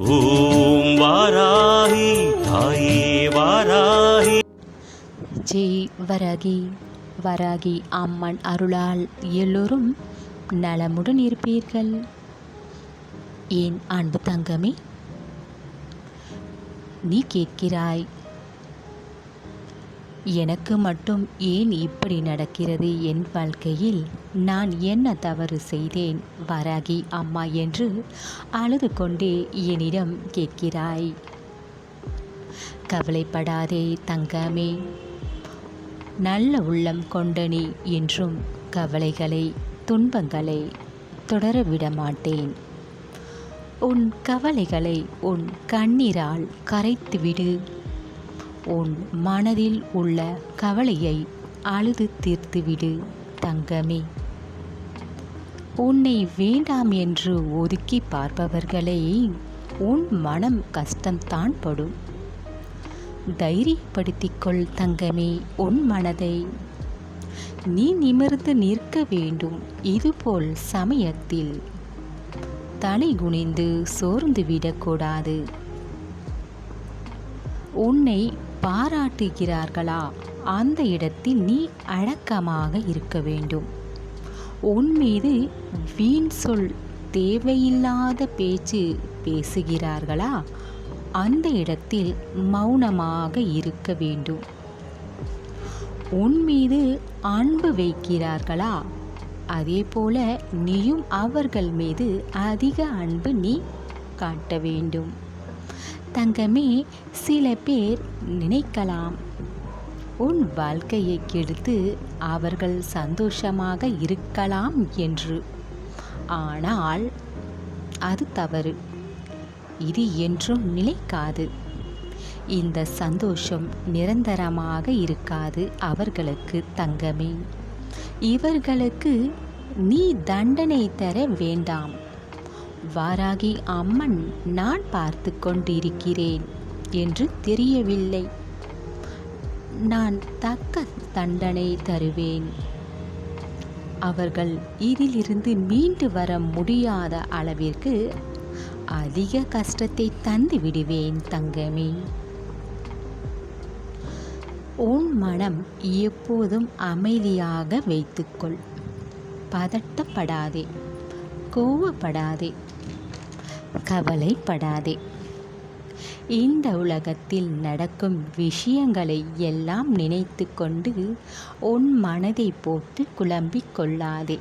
ஓம் வாராகி தாயே வாராகி. ஜெய் வராகி வராகி அம்மன் அருளால் எல்லோரும் நலமுடன் இருப்பீர்கள். என் அன்பு தங்கமே நீ கேட்கிறாய் எனக்கு மட்டும் ஏன் இப்படி நடக்கிறது என் வாழ்க்கையில்? நான் என்ன தவறு செய்தேன்? வராகி அம்மா என்று அழுது கொண்டே என்னிடம் கேட்கிறாய். கவலைப்படாதே தங்கமே. நல்ல உள்ளம் கொண்ட நீ என்றும் கவலைகளை துன்பங்களை தொடர விட மாட்டேன் உன் கவலைகளை உன் கண்ணீரால் கரைத்துவிடு. உன் மனதில் உள்ள கவலையை அழுது தீர்த்துவிடு தங்கமே. உன்னை வேண்டாம் என்று ஒதுக்கி பார்ப்பவர்களை உன் மனம் கஷ்டம்தான் படும். தைரியப்படுத்திக்கொள் தங்கமே உன் மனதை. நீ நிமிர்ந்து நிற்க வேண்டும் இதுபோல் சமயத்தில். தலை குனிந்து சோர்ந்து விடக்கூடாது. உன்னை பாராட்டுகிறார்களா? அந்த இடத்தில் நீ அடக்கமாக இருக்க வேண்டும். உன் மீது வீண் சொல் தேவையில்லாத பேச்சு பேசுகிறார்களா? அந்த இடத்தில் மௌனமாக இருக்க வேண்டும். உன் மீது அன்பு வைக்கிறார்களா? அதே போல நீயும் அவர்கள் மீது அதிக அன்பு நீ காட்ட வேண்டும். தங்கமே சில பேர் நினைக்கலாம். உன் வாழ்க்கையை கெடுத்து அவர்கள் சந்தோஷமாக இருக்கலாம் என்று. ஆனால் அது தவறு. இது என்றும் நிலைக்காது. இந்த சந்தோஷம் நிரந்தரமாக இருக்காது அவர்களுக்கு தங்கமே. இவர்களுக்கு நீ தண்டனை தர வேண்டாம். வாராகி அம்மன் நான் பார்த்து கொண்டிருக்கிறேன் என்று தெரியவில்லை. நான் தக்க தண்டனை தருவேன். அவர்கள் இதிலிருந்து மீண்டு வர முடியாத அளவிற்கு அதிக கஷ்டத்தை தந்து விடுவேன் தங்கமே. உன் மனம் எப்போதும் அமைதியாக வைத்துக்கொள். பதட்டப்படாதே. கோவப்படாதே கவலைப்படாதே. இந்த உலகத்தில் நடக்கும் விஷயங்களை எல்லாம் நினைத்து கொண்டு உன் மனதை போட்டு குழம்பிக் கொள்ளாதே.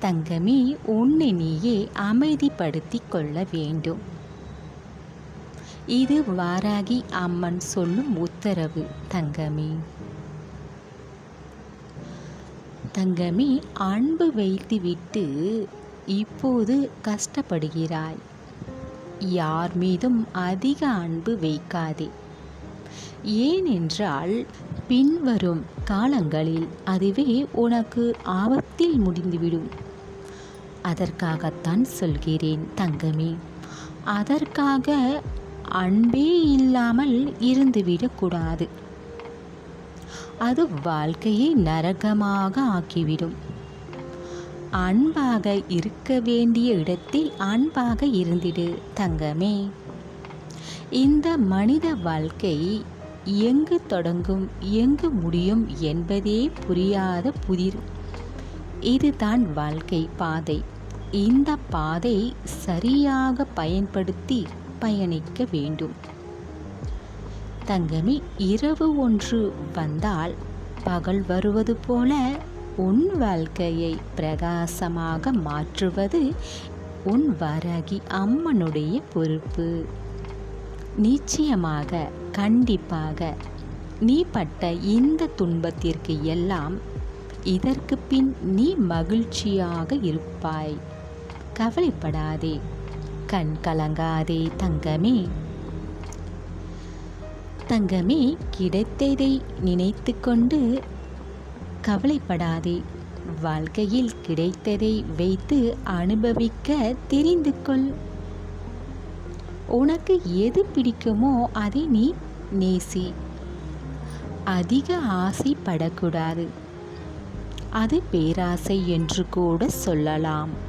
தங்கமே உன்னை நீயே அமைதிப்படுத்திக் கொள்ள வேண்டும். இது வாராகி அம்மன் சொல்லும் உத்தரவு தங்கமே. தங்கமே அன்பு வைத்துவிட்டு இப்போது கஷ்டப்படுகிறாய் யார் மீதும் அதிக அன்பு வைக்காதே. ஏனென்றால் பின்வரும் காலங்களில் அதுவே உனக்கு ஆபத்தில் முடிந்துவிடும். அதற்காகத்தான் சொல்கிறேன் தங்கமே. அதற்காக அன்பே இல்லாமல் இருந்துவிடக்கூடாது. அது வாழ்க்கையை நரகமாக ஆக்கிவிடும். அன்பாக இருக்க வேண்டிய இடத்தில் அன்பாக இருந்திடு தங்கமே. இந்த மனித வாழ்க்கை எங்கு தொடங்கும் எங்கு முடியும் என்பதே புரியாத புதிர். இதுதான் வாழ்க்கை பாதை. இந்த பாதை சரியாக பயன்படுத்தி பயணிக்க வேண்டும். தங்கமி இரவு ஒன்று வந்தால் பகல் வருவது போல உன் வாழ்க்கையை பிரகாசமாக மாற்றுவது உன் வரகி அம்மனுடைய பொறுப்பு. நிச்சயமாக கண்டிப்பாக நீ பட்ட இந்த துன்பத்திற்கு எல்லாம் இதற்கு பின் நீ மகிழ்ச்சியாக இருப்பாய். கவலைப்படாதே. கண் கலங்காதே தங்கமே. தங்கமே கிடைத்ததை நினைத்து கொண்டு கவலைப்படாதே. வாழ்க்கையில் கிடைத்ததை வைத்து அனுபவிக்க தெரிந்து கொள். உனக்கு எது பிடிக்குமோ அதை நீ நேசி. அதிக ஆசைப்படக்கூடாது. அது பேராசை என்று கூட சொல்லலாம்.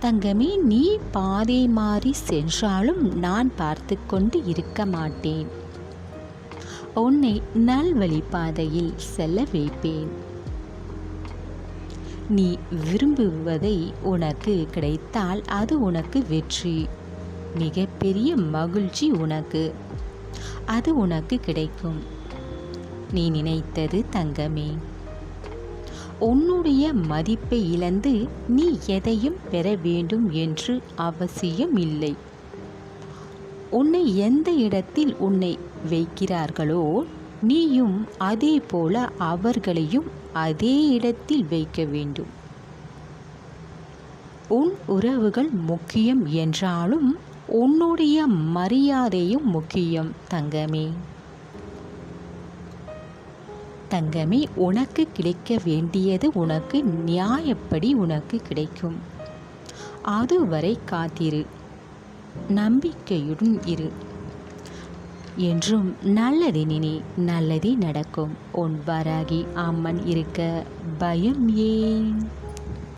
தங்கமே நீ பாதை மாறி சென்றாலும் நான் பார்த்து கொண்டு இருக்க மாட்டேன். உன்னை நல்வழி பாதையில் செல்ல வைப்பேன். நீ விரும்புவதை உனக்கு கிடைத்தால் அது உனக்கு வெற்றி. மிகப்பெரிய மகிழ்ச்சி உனக்கு. அது உனக்கு கிடைக்கும். நீ நினைத்தது தங்கமே. உன்னுடைய மதிப்பை இழந்து நீ எதையும் பெற வேண்டும் என்று அவசியம் இல்லை உன்னை எந்த இடத்தில் உன்னை வைக்கிறார்களோ நீயும் அதே போல அவர்களையும் அதே இடத்தில் வைக்க வேண்டும். உன் உறவுகள் முக்கியம் என்றாலும் உன்னுடைய மரியாதையும் முக்கியம் தங்கமே. தங்கமே உனக்கு கிடைக்க வேண்டியது உனக்கு நியாயப்படி உனக்கு கிடைக்கும். அதுவரை காத்திரு. நம்பிக்கையுடன் இரு. என்றும் நல்லது நினை நல்லதே நடக்கும். உன் வராகி அம்மன் இருக்க பயம் ஏன்?